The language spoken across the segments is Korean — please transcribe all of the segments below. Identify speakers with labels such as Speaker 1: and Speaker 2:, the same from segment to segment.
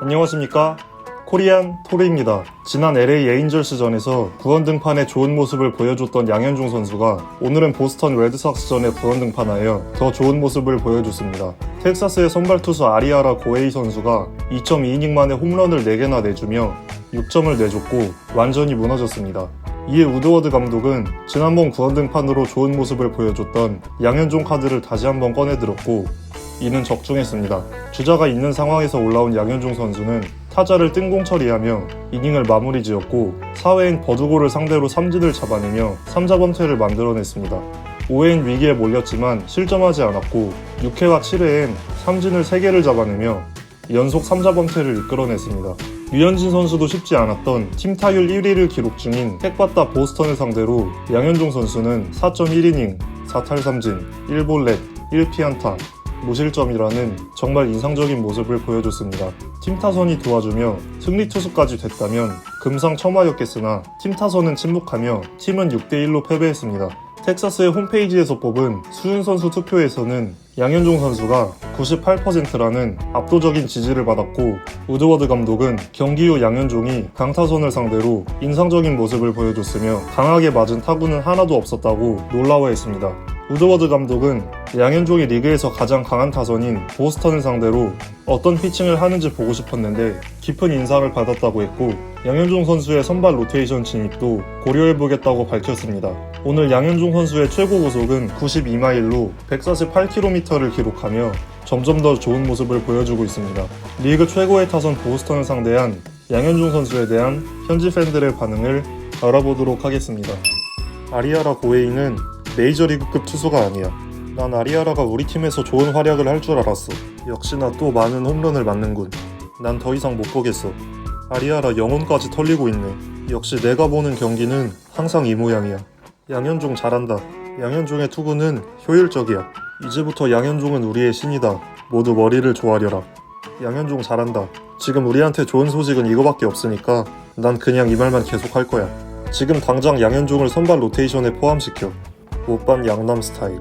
Speaker 1: 안녕하십니까? 코리안 토리입니다. 지난 LA 에인절스전에서 구원 등판에 좋은 모습을 보여줬던 양현종 선수가 오늘은 보스턴 레드삭스전에 구원 등판하여 더 좋은 모습을 보여줬습니다. 텍사스의 선발 투수 아리아라 고에이 선수가 2.2이닝 만에 홈런을 4개나 내주며 6점을 내줬고 완전히 무너졌습니다. 이에 우드워드 감독은 지난번 구원 등판으로 좋은 모습을 보여줬던 양현종 카드를 다시 한번 꺼내들었고 이는 적중했습니다. 주자가 있는 상황에서 올라온 양현종 선수는 타자를 뜬공 처리하며 이닝을 마무리 지었고 4회엔 버두고를 상대로 삼진을 잡아내며 3자 범퇴를 만들어냈습니다. 5회엔 위기에 몰렸지만 실점하지 않았고 6회와 7회엔 삼진을 3개를 잡아내며 연속 3자 범퇴를 이끌어냈습니다. 류현진 선수도 쉽지 않았던 팀 타율 1위를 기록 중인 택받다 보스턴을 상대로 양현종 선수는 4.1이닝, 4탈 3진, 1볼넷, 1피안타, 무실점이라는 정말 인상적인 모습을 보여줬습니다. 팀 타선이 도와주며 승리 투수까지 됐다면 금상첨화였겠으나 팀 타선은 침묵하며 팀은 6대1로 패배했습니다. 텍사스의 홈페이지에서 뽑은 수윤 선수 투표에서는 양현종 선수가 98%라는 압도적인 지지를 받았고 우드워드 감독은 경기 후 양현종이 강타선을 상대로 인상적인 모습을 보여줬으며 강하게 맞은 타구는 하나도 없었다고 놀라워했습니다. 우드워드 감독은 양현종이 리그에서 가장 강한 타선인 보스턴을 상대로 어떤 피칭을 하는지 보고 싶었는데 깊은 인상을 받았다고 했고 양현종 선수의 선발 로테이션 진입도 고려해보겠다고 밝혔습니다. 오늘 양현종 선수의 최고 고속은 92마일로 148km를 기록하며 점점 더 좋은 모습을 보여주고 있습니다. 리그 최고의 타선 보스턴을 상대한 양현종 선수에 대한 현지 팬들의 반응을 알아보도록 하겠습니다. 아리아라 고에이는 메이저리그급 투수가 아니야. 난 아리아라가 우리 팀에서 좋은 활약을 할 줄 알았어. 역시나 또 많은 홈런을 맞는군. 난 더 이상 못 보겠어. 아리아라 영혼까지 털리고 있네. 역시 내가 보는 경기는 항상 이 모양이야. 양현종 잘한다. 양현종의 투구는 효율적이야. 이제부터 양현종은 우리의 신이다. 모두 머리를 조아려라. 양현종 잘한다. 지금 우리한테 좋은 소식은 이거밖에 없으니까 난 그냥 이 말만 계속 할 거야. 지금 당장 양현종을 선발 로테이션에 포함시켜. 못반 양남 스타일.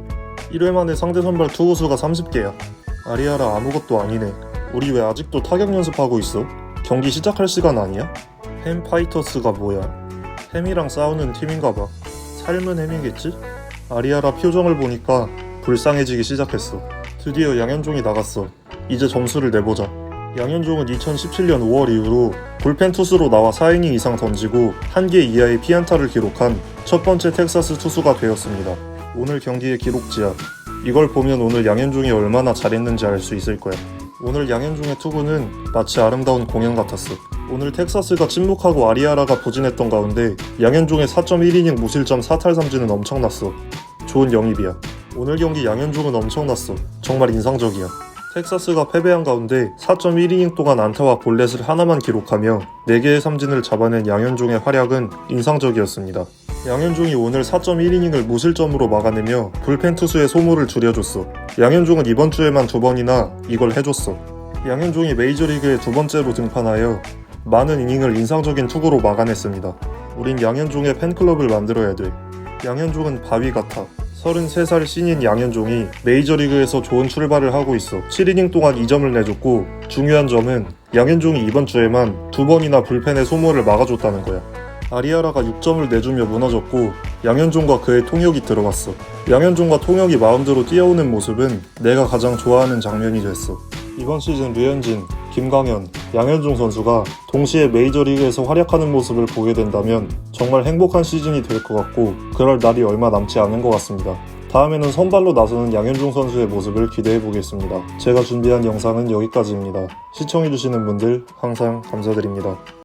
Speaker 1: 1회 만에 상대 선발 투구수가 30개야. 아리아라 아무것도 아니네. 우리 왜 아직도 타격 연습하고 있어? 경기 시작할 시간 아니야? 햄 파이터스가 뭐야? 햄이랑 싸우는 팀인가 봐. 삶은 햄이겠지? 아리아라 표정을 보니까 불쌍해지기 시작했어. 드디어 양현종이 나갔어. 이제 점수를 내보자. 양현종은 2017년 5월 이후로 불펜 투수로 나와 4이닝 이상 던지고 1개 이하의 피안타를 기록한 첫 번째 텍사스 투수가 되었습니다. 오늘 경기의 기록지야. 이걸 보면 오늘 양현종이 얼마나 잘했는지 알 수 있을 거야. 오늘 양현종의 투구는 마치 아름다운 공연 같았어. 오늘 텍사스가 침묵하고 아리아라가 부진했던 가운데 양현종의 4.1이닝 무실점 4탈 3진은 엄청났어. 좋은 영입이야. 오늘 경기 양현종은 엄청났어. 정말 인상적이야. 텍사스가 패배한 가운데 4.1이닝 동안 안타와 볼넷을 하나만 기록하며 4개의 삼진을 잡아낸 양현종의 활약은 인상적이었습니다. 양현종이 오늘 4.1이닝을 무실점으로 막아내며 불펜 투수의 소모를 줄여줬어. 양현종은 이번 주에만 두 번이나 이걸 해줬어. 양현종이 메이저리그에 두 번째로 등판하여 많은 이닝을 인상적인 투구로 막아냈습니다. 우린 양현종의 팬클럽을 만들어야 돼. 양현종은 바위 같아. 33살 신인 양현종이 메이저리그에서 좋은 출발을 하고 있어. 7이닝 동안 2점을 내줬고 중요한 점은 양현종이 이번 주에만 두 번이나 불펜의 소모를 막아줬다는 거야. 아리아라가 6점을 내주며 무너졌고 양현종과 그의 통역이 들어갔어. 양현종과 통역이 마음대로 뛰어오는 모습은 내가 가장 좋아하는 장면이 됐어. 이번 시즌 류현진, 김광현, 양현종 선수가 동시에 메이저리그에서 활약하는 모습을 보게 된다면 정말 행복한 시즌이 될 것 같고 그럴 날이 얼마 남지 않은 것 같습니다. 다음에는 선발로 나서는 양현종 선수의 모습을 기대해 보겠습니다. 제가 준비한 영상은 여기까지입니다. 시청해주시는 분들 항상 감사드립니다.